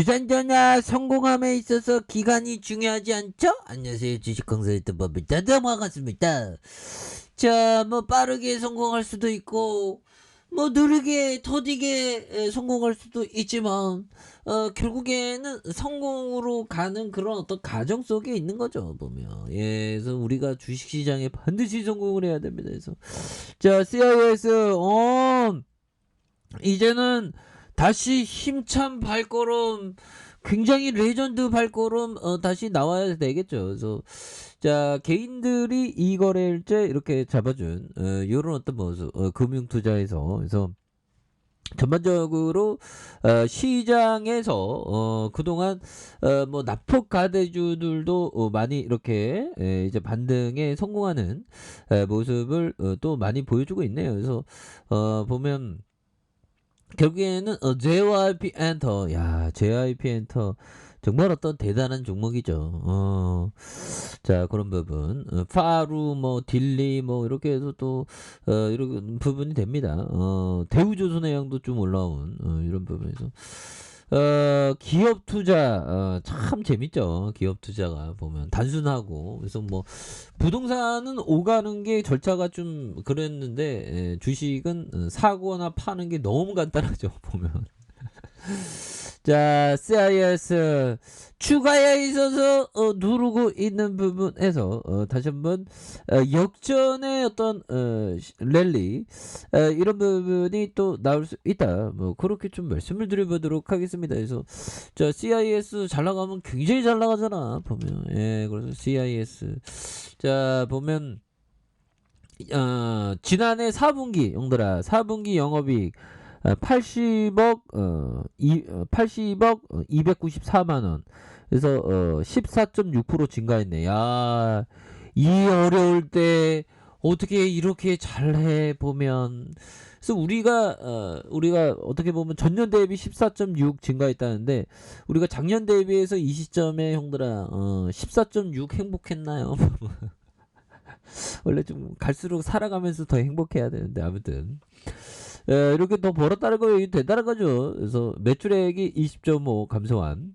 주산전화 성공함에 있어서 기간이 중요하지 않죠? 안녕하세요. 주식 강사의 법입니다. 너무 반갑습니다. 자, 뭐 빠르게 성공할 수도 있고, 뭐 느리게 더디게 에, 성공할 수도 있지만, 어, 결국에는 성공으로 가는 그런 어떤 과정 속에 있는 거죠, 보면. 예, 그래서 우리가 주식시장에 반드시 성공을 해야 됩니다. 그래서. 자, CIS, 어, 이제는 다시 힘찬 발걸음, 굉장히 레전드 발걸음, 어, 다시 나와야 되겠죠. 그래서, 자, 개인들이 이 거래일제 이렇게 잡아준, 어, 요런 어떤 모습, 어, 금융 투자에서, 그래서, 전반적으로 어, 시장에서 어, 그동안 어, 뭐 납폭 가대주들도 어, 많이 이렇게 에, 이제 반등에 성공하는 에, 모습을 어, 또 많이 보여주고 있네요. 그래서 어, 보면 결국에는 어, JYP 엔터, 야 JYP 엔터 정말 어떤 대단한 종목이죠. 어, 자 그런 부분, 어, 파루 뭐 딜리 뭐 이렇게 해서 또 어, 이런 부분이 됩니다. 어, 대우조선의 양도 좀 올라온 어, 이런 부분에서. 어, 기업 투자, 어, 참 재밌죠. 기업 투자가 보면 단순하고. 그래서 뭐, 부동산은 오가는 게 절차가 좀 그랬는데, 에, 주식은 어, 사거나 파는 게 너무 간단하죠. 보면. 자, CIS 추가에 있어서 어, 누르고 있는 부분에서 어, 다시 한번 어, 역전의 어떤 어, 시- 랠리 어, 이런 부분이 또 나올 수 있다. 뭐 그렇게 좀 말씀을 드려보도록 하겠습니다. 그래서 자 CIS 잘 나가면 굉장히 잘 나가잖아 보면 예 그래서 CIS 자 보면 어, 지난해 4분기 용들아 4분기 영업이익 어, 80억 어, 이, 어, 80억 어, 294만 원. 그래서 어, 14.6% 증가했네. 야, 이 어려울 때 어떻게 이렇게 잘해 보면 그래서 우리가 어, 우리가 어떻게 보면 전년 대비 14.6 증가했다는데 우리가 작년 대비해서 이 시점에 형들아 어, 14.6 행복했나요? 원래 좀 갈수록 살아가면서 더 행복해야 되는데 아무튼 에, 이렇게 더 벌었다는 거 대단한 거죠. 그래서 매출액이 20.5 감소한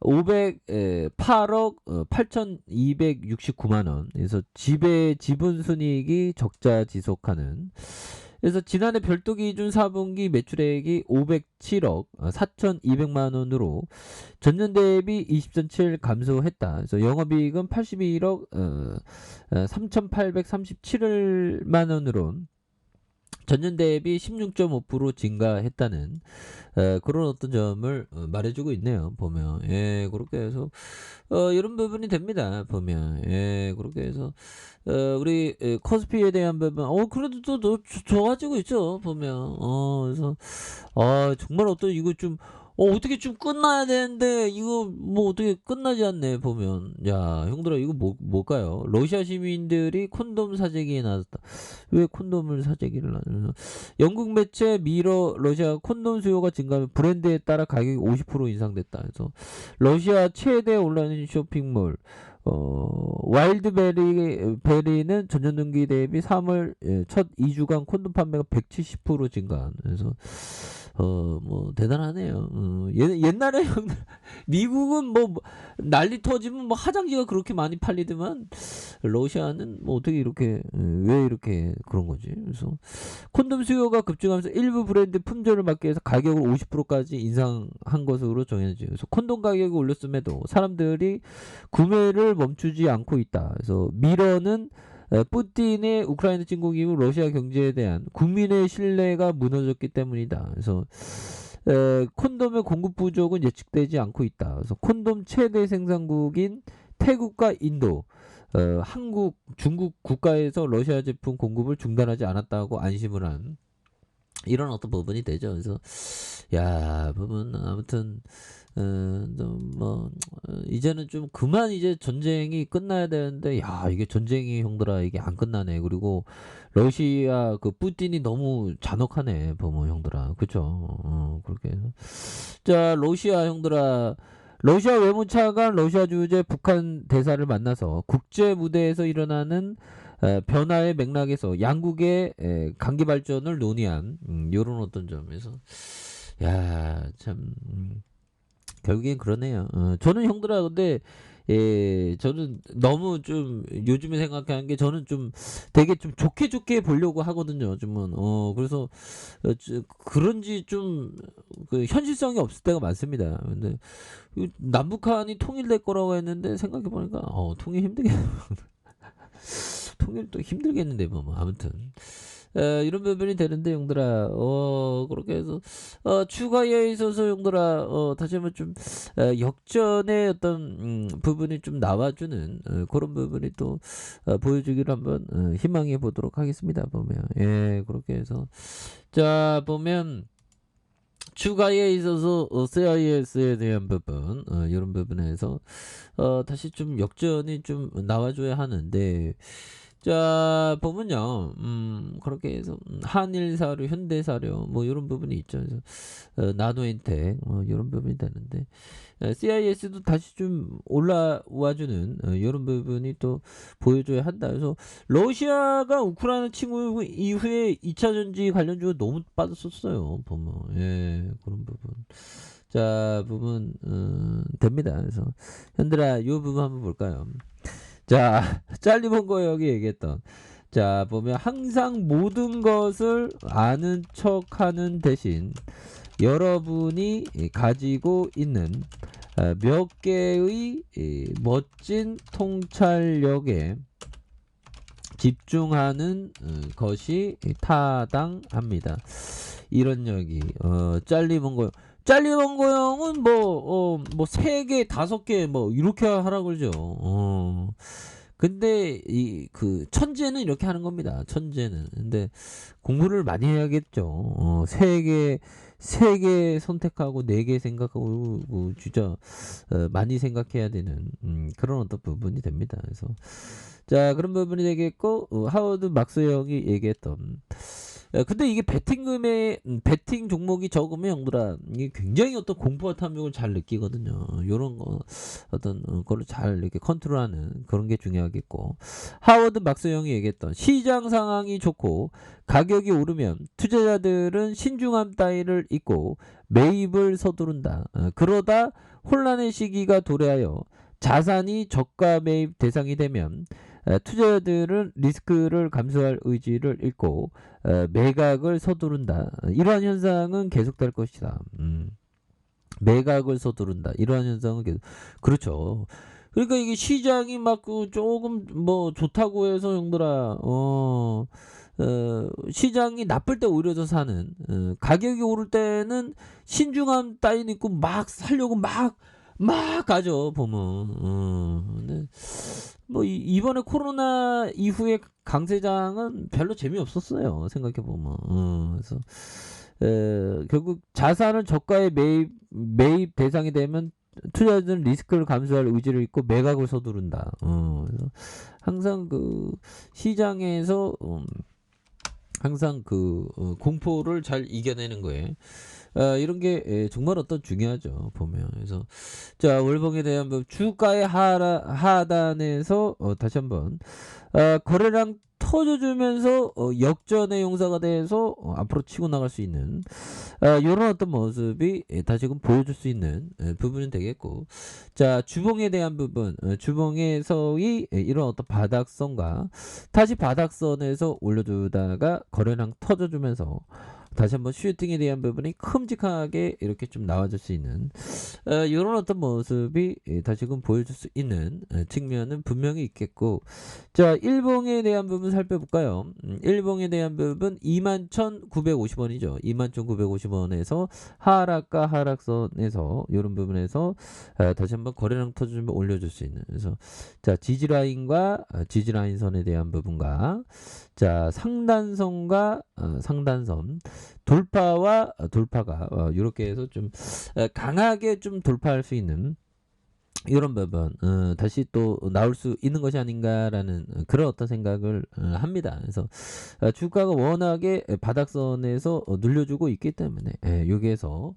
508억 8,269만 원. 그래서 지배 지분 순이익이 적자 지속하는. 그래서 지난해 별도 기준 4분기 매출액이 507억 4,200만 원으로 전년 대비 20.7 감소했다. 그래서 영업이익은 81억 어, 3,837만 원으로 전년 대비 16.5% 증가했다는 어, 그런 어떤 점을 어, 말해주고 있네요. 보면 예 그렇게 해서 어, 이런 부분이 됩니다. 보면 예 그렇게 해서 어, 우리 에, 코스피에 대한 부분 어 그래도 또, 또 조- 좋아지고 있죠. 보면 어 그래서 아 정말 어떤 이거 좀 어, 어떻게 좀 끝나야 되는데, 이거, 뭐, 어떻게 끝나지 않네, 보면. 야, 형들아, 이거 뭐, 뭘까요? 러시아 시민들이 콘돔 사재기에 나섰다. 왜 콘돔을 사재기를 나서 영국 매체 미러 러시아 콘돔 수요가 증가하면 브랜드에 따라 가격이 50% 인상됐다. 그래서 러시아 최대 온라인 쇼핑몰 어, 와일드베리 베리는 전년 동기 대비 3월 예, 첫 2주간 콘돔 판매가 170% 증가한. 그래서 어, 뭐 대단하네요. 어, 옛, 옛날에 미국은 뭐 난리 터지면 뭐 화장지가 그렇게 많이 팔리더만 러시아는 뭐 어떻게 이렇게 예, 왜 이렇게 그런 거지? 그래서 콘돔 수요가 급증하면서 일부 브랜드 품절을 막기 위해서 가격을 50%까지 인상한 것으로 정해지죠. 그래서 콘돔 가격이 올렸음에도 사람들이 구매를 멈추지 않고 있다. 그래서 미러는 에, 푸틴의 우크라이나 침공 이후 러시아 경제에 대한 국민의 신뢰가 무너졌기 때문이다. 그래서 에, 콘돔의 공급 부족은 예측되지 않고 있다. 그래서 콘돔 최대 생산국인 태국과 인도, 어, 한국, 중국 국가에서 러시아 제품 공급을 중단하지 않았다고 안심을 한 이런 어떤 부분이 되죠. 그래서 야 부분 아무튼 어, 좀뭐 어, 이제는 좀 그만 이제 전쟁이 끝나야 되는데 야 이게 전쟁이 형들아 이게 안 끝나네. 그리고 러시아 그 푸틴이 너무 잔혹하네. 보면 형들아 그죠? 어, 그렇게 해서 자 러시아 형들아 러시아 외무차관 러시아 주재 북한 대사를 만나서 국제 무대에서 일어나는 에, 변화의 맥락에서 양국의 에, 관계 발전을 논의한 음, 이런 어떤 점에서 야참 음, 결국엔 그러네요. 어, 저는 형들아 근데 예, 저는 너무 좀 요즘에 생각하는 게 저는 좀 되게 좀 좋게 좋게 보려고 하거든요. 요즘은 어 그래서 어, 저- 그런지 좀 그 현실성이 없을 때가 많습니다. 근데 이 남북한이 통일될 거라고 했는데 생각해 보니까 어 통일 힘들게 통일도 힘들겠는데 뭐, 뭐 아무튼. 에, 이런 부분이 되는데 용들아. 어 그렇게 해서. 어 추가에 있어서 용들아 어 다시 한번 좀 어, 역전의 어떤 음, 부분이 좀 나와주는 어, 그런 부분이 또 어, 보여주기를 한번 어, 희망해 보도록 하겠습니다 보면. 예 그렇게 해서. 자 보면 추가에 있어서 어, CIS에 대한 부분 어, 이런 부분에서 어, 다시 좀 역전이 좀 나와줘야 하는데 자 보면요. 음 그렇게 해서 음, 한일 사료 현대 사료 뭐 이런 부분이 있죠. 그래서 어, 나노엔텍 뭐 이런 부분이 되는데 어, CIS도 다시 좀 올라와주는 어, 이런 부분이 또 보여줘야 한다. 그래서 러시아가 우크라이나 침공 이후에 2차 전지 관련주가 너무 빠졌었어요. 보면. 예 그런 부분. 자 부분 어, 됩니다. 그래서 현들아 이 부분 한번 볼까요 자, 짤리 본거 여기 얘기했던. 자, 보면 항상 모든 것을 아는 척 하는 대신 여러분이 가지고 있는 어, 몇 개의 이, 멋진 통찰력에 집중하는 어, 것이 타당합니다. 이런 얘기. 어, 짤리본거 짤리본거 형은 뭐, 어, 뭐, 세 개, 다섯 개, 뭐, 이렇게 하라 그러죠. 어. 근데, 이, 그, 천재는 이렇게 하는 겁니다. 천재는. 근데, 공부를 많이 해야겠죠. 어, 세 개, 세 개 선택하고, 네 개 생각하고, 뭐, 진짜, 어, 많이 생각해야 되는, 음, 그런 어떤 부분이 됩니다. 그래서, 자, 그런 부분이 되겠고, 어, 하워드 막스 형이 얘기했던, 야, 근데 이게 베팅금의 음, 베팅 종목이 적으면 형들아 이게 굉장히 어떤 공포와 탐욕을 잘 느끼거든요. 요런 거 어떤 어, 거를 잘 이렇게 컨트롤하는 그런 게 중요하겠고 하워드 막스 형이 얘기했던 시장 상황이 좋고 가격이 오르면 투자자들은 신중함 따위를 잊고 매입을 서두른다. 어, 그러다 혼란의 시기가 도래하여 자산이 저가 매입 대상이 되면 에, 투자자들은 리스크를 감수할 의지를 잃고 에, 매각을 서두른다. 이러한 현상은 계속될 것이다. 음. 매각을 서두른다. 이러한 현상은 계속 그렇죠. 그러니까 이게 시장이 막 그 조금 뭐 좋다고 해서 형들아 어, 어 시장이 나쁠 때 오히려 더 사는 어, 가격이 오를 때는 신중함 따윈 있고 막 살려고 막 막 가죠 보면 어, 근데 뭐 이, 이번에 코로나 이후에 강세장은 별로 재미없었어요 생각해 보면 어, 그래서 에, 결국 자산을 저가에 매입 매입 대상이 되면 투자자들은 리스크를 감수할 의지를 잃고 매각을 서두른다. 어, 그래서 항상 그 시장에서 음, 항상 그 어, 공포를 잘 이겨내는 거예요. 어, 이런 게 예, 정말 어떤 중요하죠 보면. 그래서 자 월봉에 대한 뭐 주가의 하라, 하단에서 어, 다시 한번 어, 거래량 터져주면서 어, 역전의 용사가 돼서 어, 앞으로 치고 나갈 수 있는 어, 이런 어떤 모습이 예, 다시금 보여줄 수 있는 예, 부분은 되겠고. 자 주봉에 대한 부분 어, 주봉에서의 예, 이런 어떤 바닥선과 다시 바닥선에서 올려주다가 거래량 터져주면서 다시 한번 슈팅에 대한 부분이 큼직하게 이렇게 좀 나와줄 수 있는 어, 이런 어떤 모습이 예, 다시금 보여줄 수 있는 어, 측면은 분명히 있겠고. 자 일봉에 대한 부분 살펴볼까요? 음, 일봉에 대한 부분 21,950원이죠. 21,950원에서 하락과 하락선에서 이런 부분에서 어, 다시 한번 거래량 터주면 올려줄 수 있는. 그래서 자 지지라인과 어, 지지라인선에 대한 부분과 자 상단선과 어, 상단선 돌파와 어, 돌파가 어, 이렇게 해서 좀 어, 강하게 좀 돌파할 수 있는 이런 부분 어, 다시 또 나올 수 있는 것이 아닌가라는 그런 어떤 생각을 어, 합니다. 그래서 어, 주가가 워낙에 바닥선에서 어, 눌려주고 있기 때문에 예, 여기에서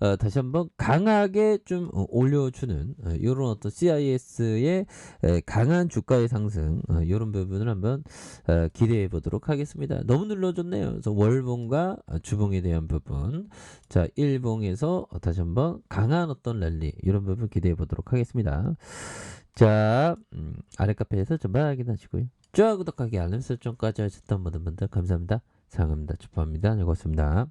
어, 다시 한번 강하게 좀 어, 올려주는 어, 이런 어떤 CIS의 에, 강한 주가의 상승 어, 이런 부분을 한번 어, 기대해 보도록 하겠습니다. 너무 눌러줬네요. 그래서 월봉과 어, 주봉에 대한 부분 자 일봉에서 어, 다시 한번 강한 어떤 랠리 이런 부분 기대해 보도록 하겠습니다. 자 음, 아래 카페에서 전반 확인하시고요. 좋아요 구독하기 알림 설정까지 하셨던 모든 분들 감사합니다. 사랑합니다. 축복합니다. 즐거웠습니다.